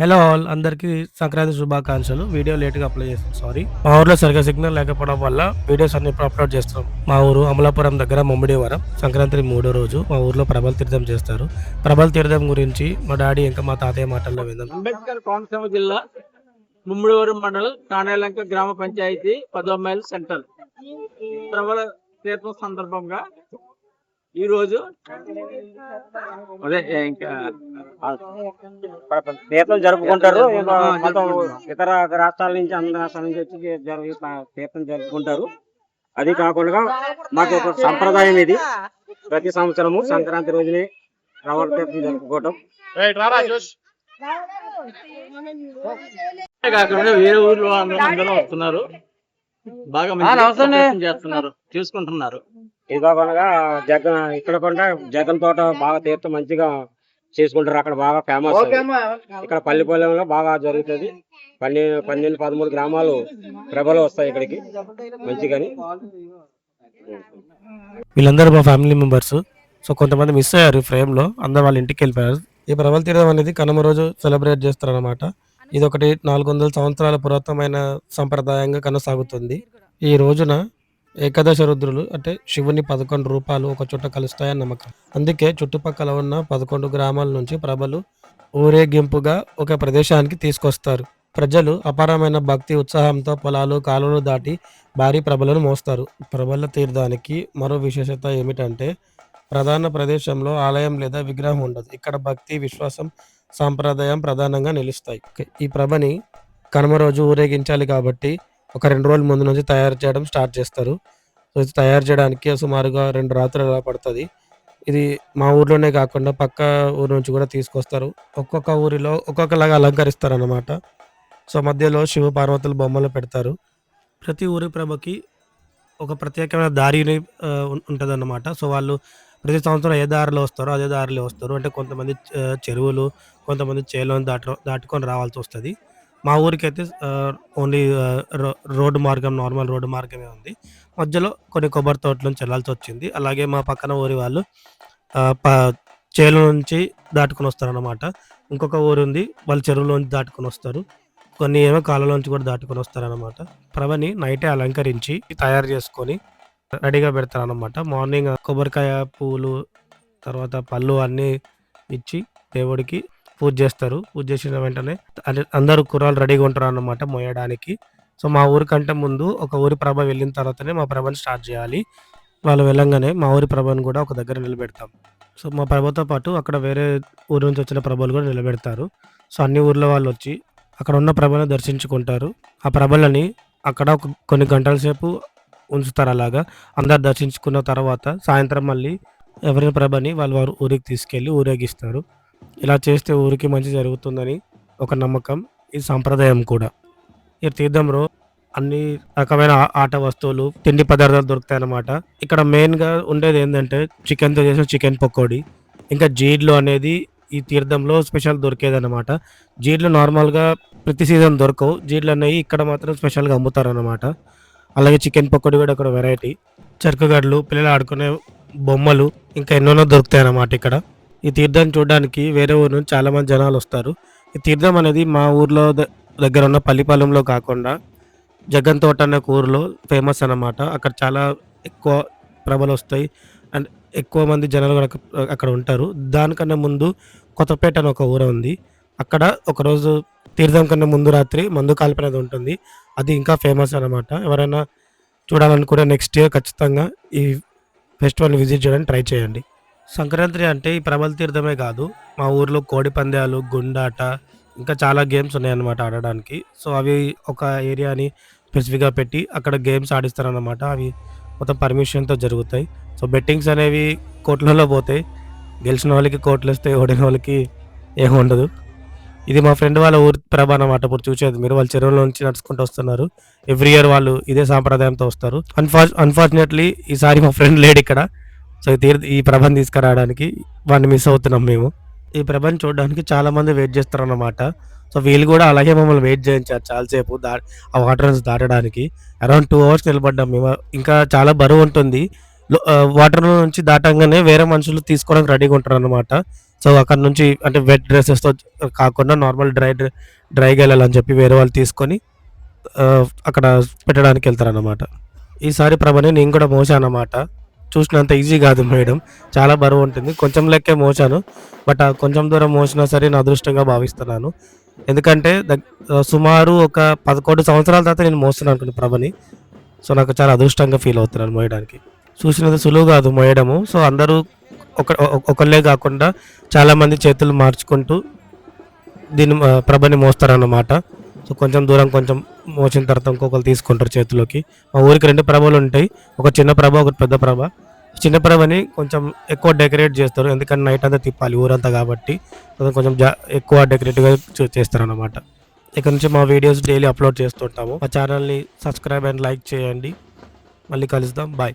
Hello all అందరికీ సంక్రాంతి శుభాకాంక్షలు. Video లేట్గా అప్లై చేస్తాం సారీ మా ఊర్లో సరిగ్గా సిగ్నల్ లేకపోవడం వల్ల వీడియోస్ అన్ని ఇప్పుడు అప్లోడ్ చేస్తాం. మా ఊరు అమలాపురం దగ్గర ముమ్మిడివరం. సంక్రాంతి మూడో రోజు మా ఊర్లో ప్రబల తీర్థం చేస్తారు. ప్రబల తీర్థం గురించి మా డాడీ ఇంకా మా తాతయ్య మాటల్లో విందాం. అంబేద్కర్ కోనసీమ జిల్లా ముమ్మిడివరం మండలం కాణేలంక గ్రామ పంచాయతీ పదో మైల్ సెంటర్ ప్రబల తీర్థం సందర్భంగా ఈ రోజు? అదే ఇంకా తీర్థం జరుపుకుంటారు. ఇతర రాష్ట్రాల నుంచి అన్ని రాష్ట్రాల నుంచి వచ్చి జరుగు తీర్థం జరుపుకుంటారు. అది కాకుండా మాకు ఒక సంప్రదాయం ఇది. ప్రతి సంవత్సరము సంక్రాంతి రోజునే రవణ తీర్థం జరుపుకోవటం. కాకుండా వేరే ఊర్లో అందరూ అందరూ వస్తున్నారు. బాగా చేస్తున్నారు. చూసుకుంటున్నారు. ఇది కాకుండా జగన్ ఇక్కడ కూడా జగన్ తోట బాగా తీర్థం మంచిగా చేసుకుంటారు. అక్కడ బాగా ఫేమస్ ఇక్కడ పల్లిపాలెంలో బాగా జరుగుతుంది. పన్నెండు పన్నెండు పదమూడు గ్రామాలు ప్రభలు వస్తాయి ఇక్కడికి. మంచిగాని. వీళ్ళందరూ మా ఫ్యామిలీ మెంబర్స్ సో కొంతమంది మిస్ అయ్యారు ఫ్రేమ్లో. అందరు వాళ్ళ ఇంటికి వెళ్ళిపోయారు. ఈ ప్రభల తీర్థం అనేది కనుమ రోజు సెలబ్రేట్ చేస్తారన్నమాట. ఇది ఒకటి నాలుగు వందల సంవత్సరాల పురాతనమైన సంప్రదాయంగా కొనసాగుతుంది. ఈ రోజున ఏకాదశ రుద్రులు అంటే శివుని పదకొండు రూపాలు ఒక చోట కలుస్తాయని నమ్మకం. అందుకే చుట్టుపక్కల ఉన్న పదకొండు గ్రామాల నుంచి ప్రభలు ఊరేగింపుగా ఒక ప్రదేశానికి తీసుకొస్తారు. ప్రజలు అపారమైన భక్తి ఉత్సాహంతో పొలాలు కాలువలు దాటి భారీ ప్రభలను మోస్తారు. ప్రభల తీర్థానికి మరో విశేషత ఏమిటంటే ప్రధాన ప్రదేశంలో ఆలయం లేదా విగ్రహం ఉండదు. ఇక్కడ భక్తి విశ్వాసం సాంప్రదాయం ప్రధానంగా నిలుస్తాయి. ఈ ప్రభని కనుమ రోజు ఊరేగించాలి కాబట్టి ఒక రెండు రోజుల ముందు నుంచి తయారు చేయడం స్టార్ట్ చేస్తారు. సో ఇది తయారు చేయడానికి సుమారుగా రెండు రాత్రులు అలా పడుతుంది. ఇది మా ఊర్లోనే కాకుండా పక్క ఊరు నుంచి కూడా తీసుకొస్తారు. ఒక్కొక్క ఊరిలో ఒక్కొక్కలాగా అలంకరిస్తారు అన్నమాట సో మధ్యలో శివ పార్వతుల బొమ్మలు పెడతారు. ప్రతి ఊరి ప్రభకి ఒక ప్రత్యేకమైన దారిని ఉంటుంది అన్నమాట సో వాళ్ళు ప్రతి సంవత్సరం ఏ దారిలో వస్తారో అదే దారిలో వస్తారు. అంటే కొంతమంది చెరువులు కొంతమంది చేలను దాట దాటుకొని రావాల్సి వస్తుంది. మా ఊరికైతే ఓన్లీ రోడ్డు మార్గం నార్మల్ రోడ్డు మార్గమే ఉంది. మధ్యలో కొన్ని కొబ్బరి తోటల నుంచి వెళ్ళాల్సి వచ్చింది అలాగే మా పక్కన ఊరి వాళ్ళు ప చేలు నుంచి దాటుకొని వస్తారు అనమాట ఇంకొక ఊరు ఉంది వాళ్ళు చెరువులోంచి దాటుకొని వస్తారు. కొన్ని ఏమో కాలంలోంచి కూడా దాటుకొని వస్తారు అనమాట ప్రభని నైటే అలంకరించి తయారు చేసుకొని రెడీగా పెడతారనమాట మార్నింగ్ కొబ్బరికాయ పూలు తర్వాత పళ్ళు అన్నీ ఇచ్చి దేవుడికి పూజ చేస్తారు. పూజ చేసిన వెంటనే అందరూ కుర్రాలు రెడీగా ఉంటారు అన్నమాట మోయడానికి సో మా ఊరి కంటే ముందు ఒక ఊరి ప్రభ వెళ్ళిన తర్వాతనే మా ప్రభని స్టార్ట్ చేయాలి. వాళ్ళు వెళ్ళంగానే మా ఊరి ప్రభని కూడా ఒక దగ్గర నిలబెడతాం. సో మా ప్రభతో పాటు అక్కడ వేరే ఊరు నుంచి వచ్చిన ప్రభలు కూడా నిలబెడతారు. సో అన్ని ఊర్ల వాళ్ళు వచ్చి అక్కడ ఉన్న ప్రభలను దర్శించుకుంటారు. ఆ ప్రభలని అక్కడ ఒక కొన్ని గంటల సేపు ఉంచుతారు అలాగా. అందరు దర్శించుకున్న తర్వాత సాయంత్రం మళ్ళీ ఎవరి ప్రభని వాళ్ళు వారు ఊరికి తీసుకెళ్ళి ఊరేగిస్తారు. ఇలా చేస్తే ఊరికి మంచి జరుగుతుందని ఒక నమ్మకం ఈ సాంప్రదాయం కూడా. ఈ తీర్థంలో అన్ని రకమైన ఆ- ఆట వస్తువులు తిండి పదార్థాలు దొరుకుతాయి అన్నమాట ఇక్కడ మెయిన్గా ఉండేది ఏంటంటే చికెన్తో చేసిన చికెన్ పకోడీ. ఇంకా జీడ్లు అనేది ఈ తీర్థంలో స్పెషల్ దొరికేదన్నమాట. జీడ్లు నార్మల్గా ప్రతి సీజన్ దొరకవు. జీడ్లు అనేవి ఇక్కడ మాత్రం స్పెషల్గా అమ్ముతారన్నమాట. అలాగే చికెన్ పకోడీ కూడా ఇక్కడ వెరైటీ. చెరుకుగడ్లు పిల్లలు ఆడుకునే బొమ్మలు ఇంకా ఎన్నెన్నో దొరుకుతాయి అన్నమాట ఇక్కడ. ఈ తీర్థం చూడడానికి వేరే ఊరు నుంచి చాలామంది జనాలు వస్తారు. ఈ తీర్థం అనేది మా ఊర్లో ద- దగ్గర ఉన్న పల్లిపాలెంలో కాకుండా జగన్ తోట అనే ఊరిలో ఫేమస్ అన్నమాట. అక్కడ చాలా ఎక్కువ ప్రభలు వస్తాయి. అండ్ ఎక్కువ మంది జనాలు కూడా అక్కడ ఉంటారు. దానికన్నా ముందు కొత్తపేట అని ఒక ఊరు ఉంది. అక్కడ ఒకరోజు తీర్థం కన్నా ముందు రాత్రి మందు కాల్పనేది ఉంటుంది. అది ఇంకా ఫేమస్ అనమాట ఎవరైనా చూడాలనుకుంటే నెక్స్ట్ ఇయర్ ఖచ్చితంగా ఈ ఫెస్టివల్ని విజిట్ చేయడానికి ట్రై చేయండి. సంక్రాంతి అంటే ఈ ప్రబల తీర్థమే కాదు. మా ఊర్లో కోడి పందాలు గుండాట ఇంకా చాలా గేమ్స్ ఉన్నాయన్నమాట ఆడడానికి. సో అవి ఒక ఏరియాని స్పెసిఫిక్గా పెట్టి అక్కడ గేమ్స్ ఆడిస్తారన్నమాట. అవి మొత్తం పర్మిషన్తో జరుగుతాయి. సో బెట్టింగ్స్ అనేవి కోట్లలో పోతాయి. గెలిచిన వాళ్ళకి కోట్లు వస్తాయి ఓడిన వాళ్ళకి ఏముండదు ఉండదు. ఇది మా ఫ్రెండ్ వాళ్ళ ఊరి ప్రభ అనమాట ఇప్పుడు చూసేది మీరు వాళ్ళ చెరువులో నుంచి నడుచుకుంటూ వస్తున్నారు. ఎవ్రీ ఇయర్ వాళ్ళు ఇదే సాంప్రదాయంతో వస్తారు. అన్ఫార్ అన్ఫార్చునేట్లీ ఈసారి మా ఫ్రెండ్ లేడు ఇక్కడ. సో ఈ తీర్థ ఈ ప్రభని తీసుకురావడానికి వాడిని మిస్ అవుతున్నాం మేము. ఈ ప్రభని చూడడానికి చాలా మంది వెయిట్ చేస్తారు అన్నమాట సో వీళ్ళు కూడా అలాగే మమ్మల్ని వెయిట్ చేయించారు చాలాసేపు దా ఆ వాటర్స్ దాటడానికి. అరౌండ్ టూ అవర్స్ నిలబడ్డాం మేము. ఇంకా చాలా బరువు ఉంటుంది. వాటర్ నుంచి దాటంగానే వేరే మనుషులు తీసుకోవడానికి రెడీగా ఉంటారు అనమాట సో అక్కడ నుంచి అంటే వెట్ డ్రెస్సెస్తో కాకుండా నార్మల్ డ్రై డ్రైగా వెళ్ళాలని చెప్పి వేరే వాళ్ళు తీసుకొని అక్కడ పెట్టడానికి వెళ్తారనమాట ఈసారి ప్రభని నేను కూడా మోసానమాట అన్నమాట చూసినంత ఈజీ కాదు మేడం. చాలా బరువు ఉంటుంది. కొంచెం లెక్కే మోసాను. బట్ ఆ కొంచెం దూరం మోసినా సరే నా అదృష్టంగా భావిస్తున్నాను. ఎందుకంటే సుమారు ఒక పదకొండు సంవత్సరాల తర్వాత నేను మోస్తున్నాను అనుకున్న ప్రభని. సో నాకు చాలా అదృష్టంగా ఫీల్ అవుతున్నాను మోయడానికి. చూసినది సులువు కాదు మోయడము. సో అందరూ ఒక ఒకళ్ళే కాకుండా చాలామంది చేతులు మార్చుకుంటూ దీన్ని ప్రభని మోస్తారన్నమాట. సో కొంచెం దూరం కొంచెం మోచిన తర్వాత ఇంకొకరు తీసుకుంటారు చేతిలోకి. మా ఊరికి రెండు ప్రభలు ఉంటాయి. ఒక చిన్న ప్రభ ఒకటి పెద్ద ప్రభ. చిన్న ప్రభని కొంచెం ఎక్కువ డెకరేట్ చేస్తారు. ఎందుకంటే నైట్ అంతా తిప్పాలి ఊరంతా కాబట్టి. కొంచెం జా ఎక్కువ డెకరేట్గా చేస్తారు అన్నమాట ఇక్కడ నుంచి మా వీడియోస్ డైలీ అప్లోడ్ చేస్తుంటాము. మా ఛానల్ని సబ్స్క్రైబ్ అండ్ లైక్ చేయండి. మళ్ళీ కలుద్దాం. బాయ్.